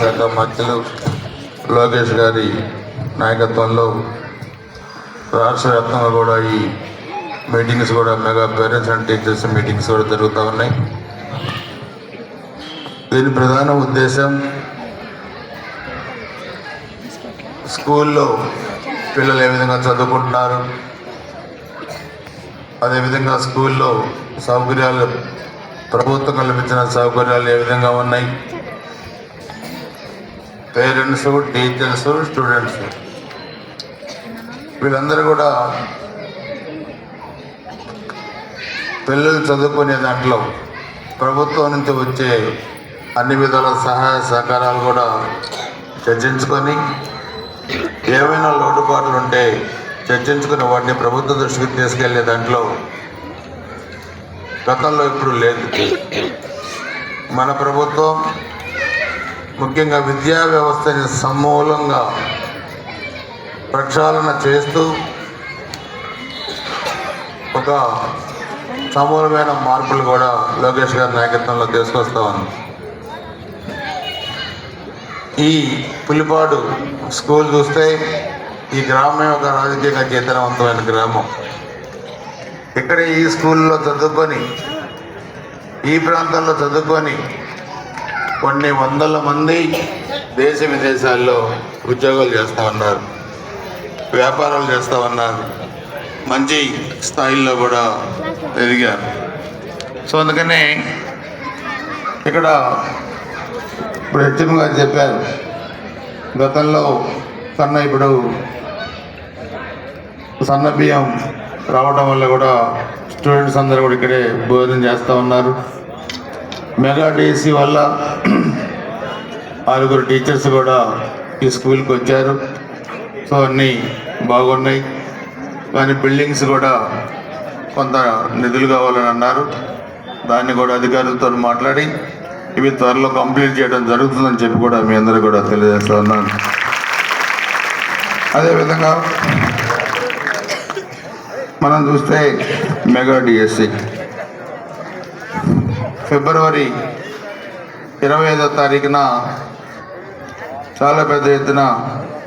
శాఖ మంత్రులు లోకేష్ గారి నాయకత్వంలో రాష్ట్ర వ్యాప్తంగా కూడా ఈ మీటింగ్స్ కూడా mega parents and teachers meetings కూడా జరుగుతూ ఉన్నాయి. దీని ప్రధాన ఉద్దేశం స్కూల్లో పిల్లలు ఏ విధంగా చదువుకుంటున్నారు? అదేవిధంగా స్కూల్లో సౌకర్యాలు ప్రభుత్వం కల్పించిన సౌకర్యాలు ఏ విధంగా ఉన్నాయి? పేరెంట్స్ టీచర్స్ స్టూడెంట్స్ వీళ్ళందరూ కూడా పిల్లలు చదువుకునే దాంట్లో ప్రభుత్వం నుంచి వచ్చే అన్ని విధాల సహాయ సహకారాలు కూడా చర్చించుకొని ఏమైనా లోటుపాట్లు ఉంటే చర్చించుకుని వాటిని ప్రభుత్వ దృష్టికి తీసుకెళ్ళే దాంట్లో గతంలో ఇప్పుడు లేదు. మన ప్రభుత్వం ముఖ్యంగా విద్యా వ్యవస్థని సమూలంగా ప్రక్షాళన చేస్తూ ఒక సమూలమైన మార్పులు కూడా లోకేష్ గారి నాయకత్వంలో తీసుకొస్తా ఉంది ఈ పులిపాడు స్కూల్ చూస్తే ఈ గ్రామం ఒక రాజకీయంగా చైతన్యవంతమైన గ్రామం. ఇక్కడ ఈ స్కూల్లో చదువుకొని ఈ ప్రాంతంలో చదువుకొని కొన్ని వందల మంది దేశ విదేశాల్లో ఉద్యోగాలు చేస్తూ ఉన్నారు. వ్యాపారాలు చేస్తూ ఉన్నారు. మంచి స్థాయిల్లో కూడా ఎదిగారు. సో అందుకనే ఇక్కడ ఇప్పుడు హెచ్ఎం గారు చెప్పారు గతంలో సన్న ఇప్పుడు సన్న బియ్యం రావడం వల్ల కూడా స్టూడెంట్స్ అందరూ కూడా ఇక్కడే భోజనం చేస్తూ ఉన్నారు. మెగా డిఎస్సి వల్ల ఆరుగురు టీచర్స్ కూడా ఈ స్కూల్కి వచ్చారు. సో అన్నీ బాగున్నాయి. కానీ బిల్డింగ్స్ కూడా కొంత నిధులు కావాలని అన్నారు. దాన్ని కూడా అధికారులతో మాట్లాడి ఇవి త్వరలో కంప్లీట్ చేయడం జరుగుతుందని చెప్పి కూడా మీ అందరూ కూడా తెలియజేస్తున్నాను అదేవిధంగా మనం చూస్తే మెగా డిఎస్సి ఫిబ్రవరి ఇరవై ఐదో తారీఖున చాలా పెద్ద ఎత్తున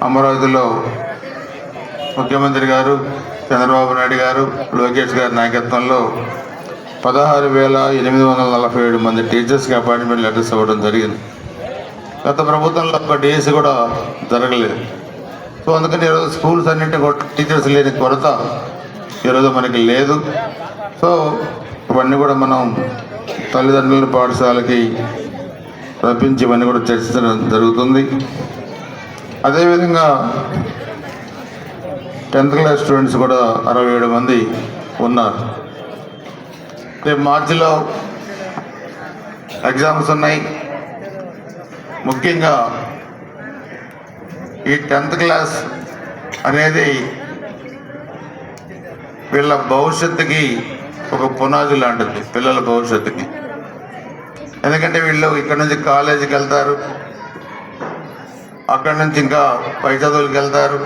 అమరావతిలో ముఖ్యమంత్రి గారు చంద్రబాబు నాయుడు గారు లోకేష్ గారి నాయకత్వంలో పదహారు వేల ఎనిమిది వందల నలభై ఏడు మంది టీచర్స్కి అపాయింట్మెంట్ లెటర్స్ ఇవ్వడం జరిగింది. గత ప్రభుత్వంలో ఒక డిఎస్సి కూడా జరగలేదు. సో అందుకని ఈరోజు స్కూల్స్ అన్నింటి టీచర్స్ లేని కొరత ఈరోజు మనకి లేదు. సో ఇవన్నీ కూడా మనం తల్లిదండ్రులను పాఠశాలకి రప్పించమని కూడా చర్చించడం జరుగుతుంది. అదేవిధంగా టెన్త్ క్లాస్ స్టూడెంట్స్ కూడా అరవై ఏడు మంది ఉన్నారు. రేపు మార్చిలో ఎగ్జామ్స్ ఉన్నాయి. ముఖ్యంగా ఈ టెన్త్ క్లాస్ అనేది వీళ్ళ భవిష్యత్తుకి ఒక పునాది లాంటిది పిల్లల భవిష్యత్తుకి. ఎందుకంటే వీళ్ళు ఇక్కడ నుంచి కాలేజీకి వెళ్తారు. అక్కడి నుంచి ఇంకా పై చదువులకు వెళ్తారు.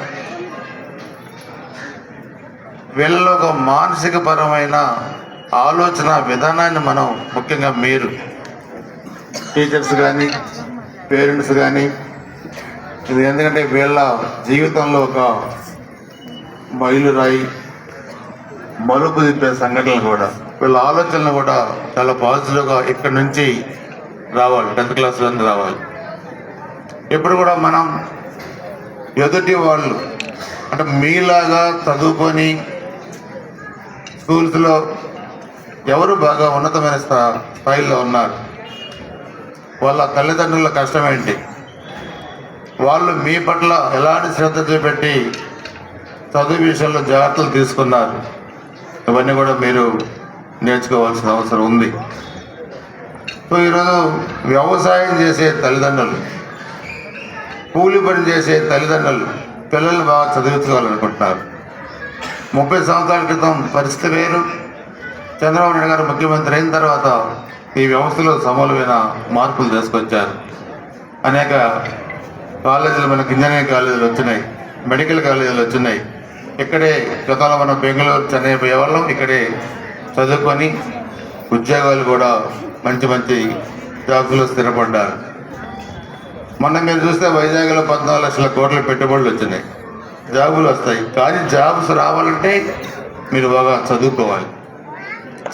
వీళ్ళలో ఒక మానసిక పరమైన ఆలోచన విధానాన్ని మనం ముఖ్యంగా మీరు. టీచర్స్ కానీ పేరెంట్స్ కానీ ఇది ఎందుకంటే వీళ్ళ జీవితంలో ఒక బయలురాయి మలుపు తిప్పే సంఘటనలు కూడా. వీళ్ళ ఆలోచనలు కూడా చాలా పాజిటివ్గా ఇక్కడి నుంచి రావాలి టెన్త్ క్లాస్లో రావాలి. ఇప్పుడు కూడా మనం ఎదుటి వాళ్ళు అంటే మీలాగా చదువుకొని స్కూల్స్లో ఎవరు బాగా ఉన్నతమైన స్థా స్థాయిలో ఉన్నారు? వాళ్ళ తల్లిదండ్రుల కష్టం ఏంటి? వాళ్ళు మీ పట్ల ఎలాంటి శ్రద్ధ చూపెట్టి చదువు విషయంలో జాగ్రత్తలు తీసుకున్నారు? ఇవన్నీ కూడా మీరు నేర్చుకోవాల్సిన అవసరం ఉంది. సో ఈరోజు వ్యవసాయం చేసే తల్లిదండ్రులు కూలి పని చేసే తల్లిదండ్రులు పిల్లలు బాగా చదివించుకోవాలనుకుంటున్నారు. ముప్పై సంవత్సరాల క్రితం పరిస్థితి వేరు. చంద్రబాబు నాయుడు గారు ముఖ్యమంత్రి అయిన తర్వాత ఈ వ్యవస్థలో సమూలమైన మార్పులు తీసుకొచ్చారు. అనేక కాలేజీలు మనకి ఇంజనీరింగ్ కాలేజీలు వచ్చినాయి మెడికల్ కాలేజీలు వచ్చినాయి. ఇక్కడే గతంలో మనం బెంగళూరు చెన్నై పోయేవాళ్ళం. ఇక్కడే చదువుకొని ఉద్యోగాలు కూడా మంచి మంచి జాబ్స్లో స్థిరపడ్డారు. మొన్న మీరు చూస్తే వైజాగ్లో పద్నాలుగు లక్షల కోట్ల పెట్టుబడులు వచ్చినాయి. జాబులు వస్తాయి. కానీ జాబ్స్ రావాలంటే మీరు బాగా చదువుకోవాలి.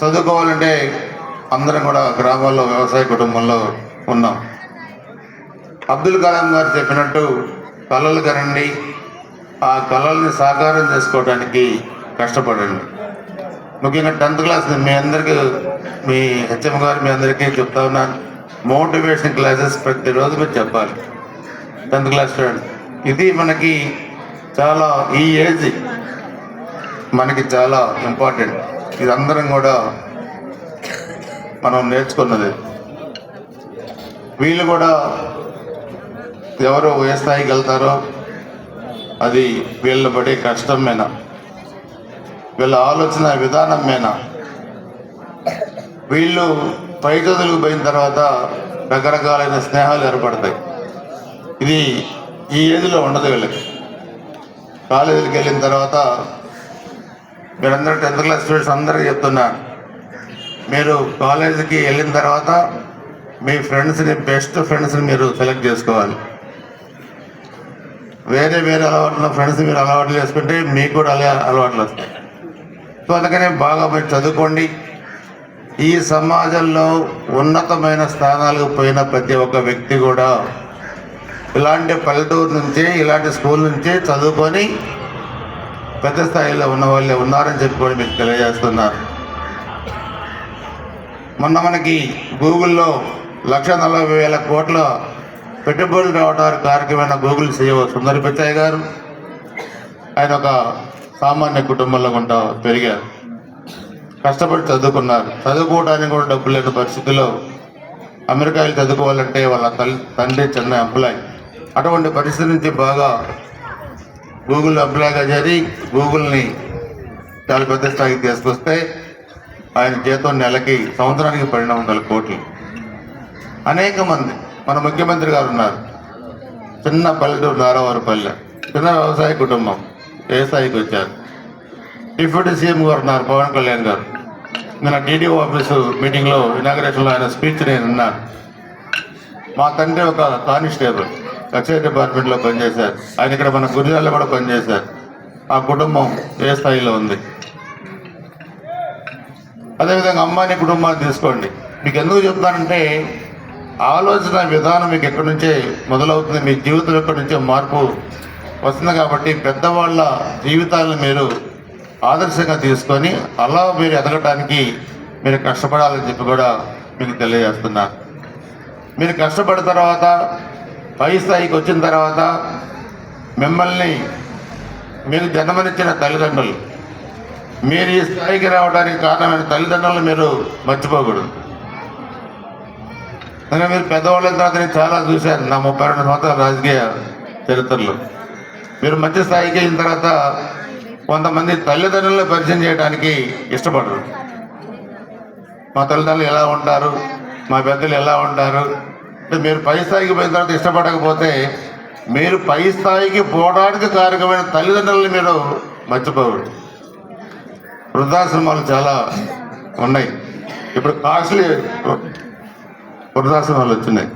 చదువుకోవాలంటే అందరం కూడా గ్రామాల్లో వ్యవసాయ కుటుంబంలో ఉన్నాం. అబ్దుల్ కలాం గారు చెప్పినట్టు కళలు కనండి. ఆ కళల్ని సాకారం చేసుకోవడానికి కష్టపడండి. ముఖ్యంగా టెన్త్ క్లాస్ మీ అందరికీ మీ హెచ్ఎం గారు మీ అందరికీ చెప్తా ఉన్నాను. మోటివేషన్ క్లాసెస్ ప్రతిరోజు మీరు చెప్పాలి. టెన్త్ క్లాస్ స్టూడెంట్ ఇది మనకి చాలా ఈ ఏజ్ మనకి చాలా ఇంపార్టెంట్. ఇది అందరం కూడా మనం నేర్చుకున్నది. వీళ్ళు కూడా ఎవరు ఏ స్థాయికి వెళ్తారో అది వీళ్ళ పడే కష్టమేనా? వీళ్ళ ఆలోచన విధానం మీద వీళ్ళు పై చదువులకు పోయిన తర్వాత రకరకాలైన స్నేహాలు ఏర్పడతాయి. ఇది ఈ ఏజ్లో ఉండదు వీళ్ళకి. కాలేజీకి వెళ్ళిన తర్వాత మీరందరూ టెన్త్ క్లాస్ స్టూడెంట్స్ అందరికీ చెప్తున్నారు. మీరు కాలేజీకి వెళ్ళిన తర్వాత మీ ఫ్రెండ్స్ని బెస్ట్ ఫ్రెండ్స్ని మీరు సెలెక్ట్ చేసుకోవాలి. వేరే వేరే అలవాట్లు ఫ్రెండ్స్ మీరు అలవాట్లు చేసుకుంటే మీకు కూడా అలా అలవాట్లు వస్తాయి. సో అందుకనే బాగా మీరు చదువుకోండి. ఈ సమాజంలో ఉన్నతమైన స్థానాలకు పోయిన ప్రతి ఒక్క వ్యక్తి కూడా ఇలాంటి పల్లెటూరు నుంచే ఇలాంటి స్కూల్ నుంచే చదువుకొని పెద్ద స్థాయిలో ఉన్న వాళ్ళే ఉన్నారని చెప్పుకొని మీకు తెలియజేస్తున్నారు. మొన్న మనకి గూగుల్లో లక్ష నలభై వేల కోట్ల పెట్టుబడులు రావడానికి కారకమైన గూగుల్ సీఈఓ సుందర్ పిచ్చయ్య గారు ఆయన ఒక సామాన్య కుటుంబంలో కూడా పెరిగారు. కష్టపడి చదువుకున్నారు. చదువుకోవడానికి కూడా డబ్బు లేని పరిస్థితిలో అమెరికాలు చదువుకోవాలంటే వాళ్ళ తల్లి తండ్రి చిన్న ఎంప్లాయ్. అటువంటి పరిస్థితి నుంచి బాగా గూగుల్ ఎంప్లాయ్గా చేరి గూగుల్ని చాలా పెద్ద స్థాయికి తీసుకొస్తే ఆయన జీతం నెలకి సంవత్సరానికి పన్నెండు వందల కోట్లు. అనేక మంది మన ముఖ్యమంత్రి గారు ఉన్నారు. చిన్న పల్లెటూరు నారావారిపల్లె చిన్న వ్యవసాయ కుటుంబం. ఏ స్థాయికి వచ్చారు. డిప్యూటీ సీఎం గారు ఉన్నారు పవన్ కళ్యాణ్ గారు. నిన్న టీడీఓ ఆఫీసు మీటింగ్లో ఇనాగ్రేషన్లో ఆయన స్పీచ్ నేను విన్నాను. మా తండ్రి ఒక కానిస్టేబుల్ ఎక్సైజ్ డిపార్ట్మెంట్లో పనిచేశారు. ఆయన ఇక్కడ మన గురిజాల్లో కూడా పనిచేశారు. ఆ కుటుంబం ఏ స్థాయిలో ఉంది? అదేవిధంగా అమ్మాని కుటుంబాన్ని తీసుకోండి. మీకు ఎందుకు చెప్తానంటే ఆలోచన విధానం మీకు ఎక్కడి నుంచే మొదలవుతుంది మీ జీవితం ఎక్కడి నుంచే మార్పు వస్తుంది కాబట్టి పెద్దవాళ్ళ జీవితాలను మీరు ఆదర్శంగా తీసుకొని అలా మీరు ఎదగటానికి మీరు కష్టపడాలని చెప్పి కూడా మీకు తెలియజేస్తున్నా. మీరు కష్టపడిన తర్వాత పై స్థాయికి వచ్చిన తర్వాత మిమ్మల్ని మీకు జన్మనిచ్చిన తల్లిదండ్రులు మీరు ఈ స్థాయికి రావడానికి కారణమైన తల్లిదండ్రులు మీరు మర్చిపోకూడదు. మీరు పెద్దవాళ్ళ తర్వాత నేను చాలా చూశాను నా ముప్పై రెండు సంవత్సరాల రాజకీయ చరిత్రలో. మీరు మంచి స్థాయికి అయిన తర్వాత కొంతమంది తల్లిదండ్రులను పరిచయం చేయడానికి ఇష్టపడరు. మా తల్లిదండ్రులు ఎలా ఉంటారు? మా పెద్దలు ఎలా ఉంటారు? అంటే మీరు పై స్థాయికి పోయిన తర్వాత ఇష్టపడకపోతే మీరు పై స్థాయికి పోవడానికి కారకమైన తల్లిదండ్రులను మీరు మర్చిపోకూడదు వృద్ధాశ్రమాలు చాలా ఉన్నాయి. ఇప్పుడు కాస్ట్లీ వృద్ధాశ్రమాలు వచ్చినాయి.